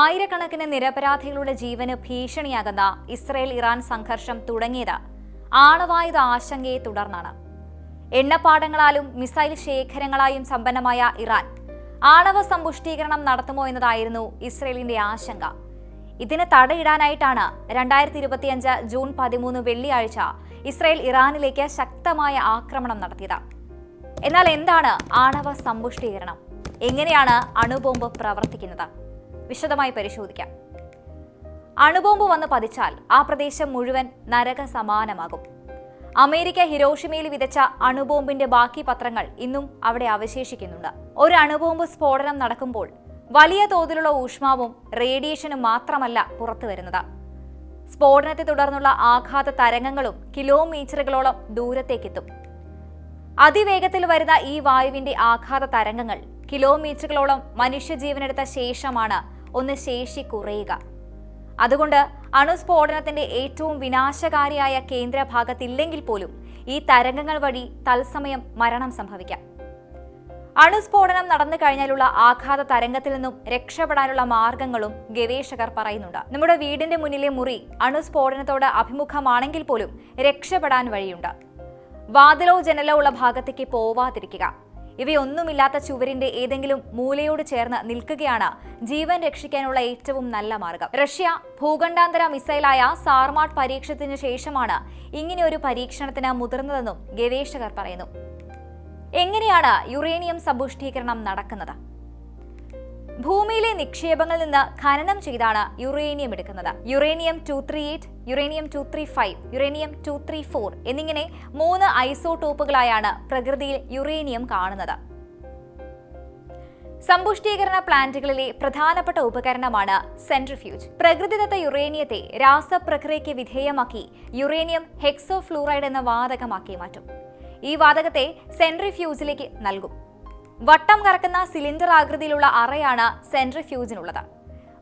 ആയിരക്കണക്കിന് നിരപരാധികളുടെ ജീവന് ഭീഷണിയാകുന്ന Israel Iran സംഘർഷം തുടങ്ങിയത് ആണവായുധ ആശങ്കയെ തുടർന്നാണ്. എണ്ണപ്പാടങ്ങളാലും മിസൈൽ ശേഖരങ്ങളായും സമ്പന്നമായ ഇറാൻ ആണവ സമ്പുഷ്ടീകരണം നടത്തുമോ എന്നതായിരുന്നു ഇസ്രയേലിന്റെ ആശങ്ക. ഇതിന് തടയിടാനായിട്ടാണ് രണ്ടായിരത്തി ഇരുപത്തിയഞ്ച് ജൂൺ പതിമൂന്ന് വെള്ളിയാഴ്ച ഇസ്രയേൽ ഇറാനിലേക്ക് ശക്തമായ ആക്രമണം നടത്തിയത്. എന്നാൽ എന്താണ് ആണവ സമ്പുഷ്ടീകരണം? എങ്ങനെയാണ് അണുബോംബ് പ്രവർത്തിക്കുന്നത്? വിശദമായി പരിശോധിക്കാം. അണുബോംബ് വന്ന് പതിച്ചാൽ ആ പ്രദേശം മുഴുവൻ നരക സമാനമാകും അമേരിക്ക ഹിരോഷിമയിൽ വിതച്ച അണുബോംബിന്റെ ബാക്കി പത്രങ്ങൾ ഇന്നും അവിടെ അവശേഷിക്കുന്നുണ്ട്. ഒരു അണുബോംബ് സ്ഫോടനം നടക്കുമ്പോൾ വലിയ തോതിലുള്ള ഊഷ്മാവും റേഡിയേഷനും മാത്രമല്ല പുറത്തു വരുന്നത്. സ്ഫോടനത്തെ തുടർന്നുള്ള ആഘാത തരംഗങ്ങളും കിലോമീറ്ററുകളോളം ദൂരത്തേക്കെത്തും. അതിവേഗത്തിൽ വരുന്ന ഈ വായുവിന്റെ ആഘാത തരംഗങ്ങൾ കിലോമീറ്ററുകളോളം മനുഷ്യജീവനെടുത്ത ശേഷമാണ് ഒന്ന് ശേഷി കുറയുക. അതുകൊണ്ട് അണുസ്ഫോടനത്തിന്റെ ഏറ്റവും വിനാശകാരിയായ കേന്ദ്രഭാഗത്തില്ലെങ്കിൽ പോലും ഈ തരംഗങ്ങൾ വഴി തത്സമയം മരണം സംഭവിക്കാം. അണുസ്ഫോടനം നടന്നു കഴിഞ്ഞാലുള്ള ആഘാത തരംഗത്തിൽ നിന്നും രക്ഷപ്പെടാനുള്ള മാർഗങ്ങളും ഗവേഷകർ പറയുന്നുണ്ട്. നമ്മുടെ വീടിന്റെ മുന്നിലെ മുറി അണുസ്ഫോടനത്തോട് അഭിമുഖമാണെങ്കിൽ പോലും രക്ഷപ്പെടാൻ വഴിയുണ്ട്. വാതിലോ ജനലോ ഉള്ള ഭാഗത്തേക്ക് പോവാതിരിക്കുക. ഇവയൊന്നുമില്ലാത്ത ചുവരിന്റെ ഏതെങ്കിലും മൂലയോട് ചേർന്ന് നിൽക്കുകയാണ് ജീവൻ രക്ഷിക്കാനുള്ള ഏറ്റവും നല്ല മാർഗം. റഷ്യ ഭൂഖണ്ഡാന്തര മിസൈലായ സാർമാട്ട് പരീക്ഷണത്തിന് ശേഷമാണ് ഇങ്ങനെയൊരു പരീക്ഷണത്തിന് മുതിർന്നതെന്നും ഗവേഷകർ പറയുന്നു. എങ്ങനെയാണ് യുറേനിയം സമ്പുഷ്ടീകരണം നടക്കുന്നത്? ഭൂമിയിലെ നിക്ഷേപങ്ങളിൽ നിന്ന് ഖനനം ചെയ്താണ് യുറേനിയം എടുക്കുന്നത്. Uranium two three eight uranium two three five uranium two three four എന്നിങ്ങനെ മൂന്ന് ഐസോടോപ്പുകളായാണ് പ്രകൃതിയിൽ യുറേനിയം കാണുന്നത്. സമ്പുഷ്ടീകരണ പ്ലാന്റുകളിലെ പ്രധാനപ്പെട്ട ഉപകരണമാണ് സെൻട്രിഫ്യൂജ് പ്രകൃതിദത്ത യുറേനിയത്തെ രാസപ്രക്രിയയ്ക്ക് വിധേയമാക്കി യുറേനിയം ഹെക്സോഫ്ലൂറൈഡ് എന്ന വാതകമാക്കി മാറ്റും. ഈ വാതകത്തെ സെൻട്രിഫ്യൂജിലേക്ക് നൽകും. വട്ടം കറക്കുന്ന സിലിണ്ടർ ആകൃതിയിലുള്ള അറയാണ് സെൻട്രിഫ്യൂജിനുള്ളത്.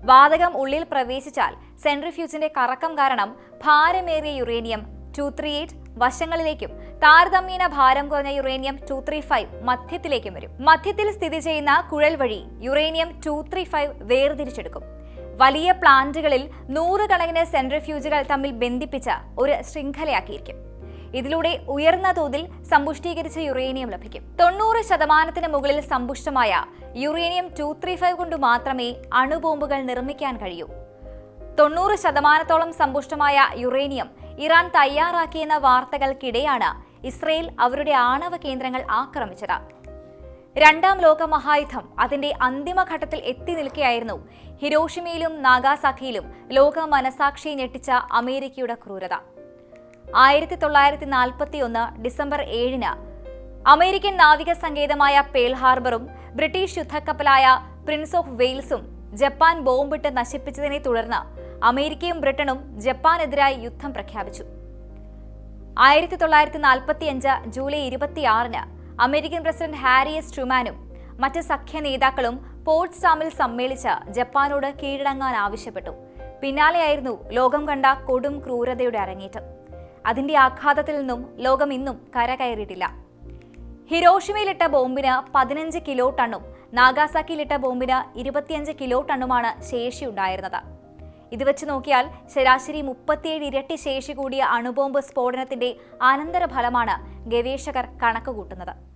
വാതകം ഉള്ളിൽ പ്രവേശിച്ചാൽ സെൻട്രിഫ്യൂജിന്റെ കറക്കം കാരണം ഭാരമേറിയ യുറേനിയം ടു ത്രീ എയ്റ്റ് വശങ്ങളിലേക്കും താരതമ്യേന ഭാരം കുറഞ്ഞ യുറേനിയം ടു ത്രീ ഫൈവ് മധ്യത്തിലേക്കും വരും. മധ്യത്തിൽ സ്ഥിതി ചെയ്യുന്ന കുഴൽ വഴി യുറേനിയം ടു ത്രീ ഫൈവ് വേർതിരിച്ചെടുക്കും. വലിയ പ്ലാന്റുകളിൽ നൂറുകണക്കിന് സെൻട്രിഫ്യൂജുകൾ തമ്മിൽ ബന്ധിപ്പിച്ച ഒരു ശൃംഖലയാക്കിയിരിക്കും. ഇതിലൂടെ ഉയർന്ന തോതിൽ സമ്പുഷ്ടീകരിച്ച യുറേനിയം ലഭിക്കും. തൊണ്ണൂറ് ശതമാനത്തിന് മുകളിൽ സമ്പുഷ്ടമായ യുറേനിയം ടു ത്രീ ഫൈവ് കൊണ്ട് മാത്രമേ അണുബോംബുകൾ നിർമ്മിക്കാൻ കഴിയൂ. തൊണ്ണൂറ് ശതമാനത്തോളം സമ്പുഷ്ടമായ യുറേനിയം ഇറാൻ തയ്യാറാക്കിയെന്ന വാർത്തകൾക്കിടെയാണ് ഇസ്രയേൽ അവരുടെ ആണവ കേന്ദ്രങ്ങൾ ആക്രമിച്ചത്. രണ്ടാം ലോക മഹായുദ്ധം അതിന്റെ അന്തിമഘട്ടത്തിൽ എത്തി നിൽക്കുകയായിരുന്നു ഹിരോഷിമയിലും നാഗാസാക്കിയിലും ലോക മനസാക്ഷിയെ ഞെട്ടിച്ച അമേരിക്കയുടെ ക്രൂരത. ആയിരത്തി തൊള്ളായിരത്തി നാൽപ്പത്തി ഒന്ന് ഡിസംബർ ഏഴിന് അമേരിക്കൻ നാവിക സങ്കേതമായ പേൾ ഹാർബറും ബ്രിട്ടീഷ് യുദ്ധക്കപ്പലായ പ്രിൻസ് ഓഫ് വെയിൽസും ജപ്പാൻ ബോംബിട്ട് നശിപ്പിച്ചതിനെ തുടർന്ന് അമേരിക്കയും ബ്രിട്ടനും ജപ്പാനെതിരായി യുദ്ധം പ്രഖ്യാപിച്ചു. ആയിരത്തി തൊള്ളായിരത്തി നാൽപ്പത്തി അഞ്ച് ജൂലൈ ഇരുപത്തിയാറിന് അമേരിക്കൻ പ്രസിഡന്റ് ഹാരി എസ് ട്രുമാനും മറ്റ് സഖ്യ നേതാക്കളും പോർട്സ്റ്റാമിൽ സമ്മേളിച്ച് ജപ്പാനോട് കീഴടങ്ങാൻ ആവശ്യപ്പെട്ടു. പിന്നാലെയായിരുന്നു ലോകം കണ്ട കൊടും ക്രൂരതയുടെ അരങ്ങേറ്റം. അതിന്റെ ആഘാതത്തിൽ നിന്നും ലോകം ഇന്നും കരകയറിയിട്ടില്ല. ഹിരോഷിമയിലിട്ട ബോംബിന് പതിനഞ്ച് കിലോ ടണ്ണും നാഗാസാക്കിയിലിട്ട ബോംബിന് ഇരുപത്തിയഞ്ച് കിലോ ടണ്ണുമാണ് ശേഷി ഉണ്ടായിരുന്നത് ഇത് വെച്ച് നോക്കിയാൽ ശരാശരി മുപ്പത്തിയേഴ് ഇരട്ടി ശേഷി കൂടിയ അണുബോംബ് സ്ഫോടനത്തിന്റെ അനന്തരഫലമാണ് ഗവേഷകർ കണക്കുകൂട്ടുന്നത്.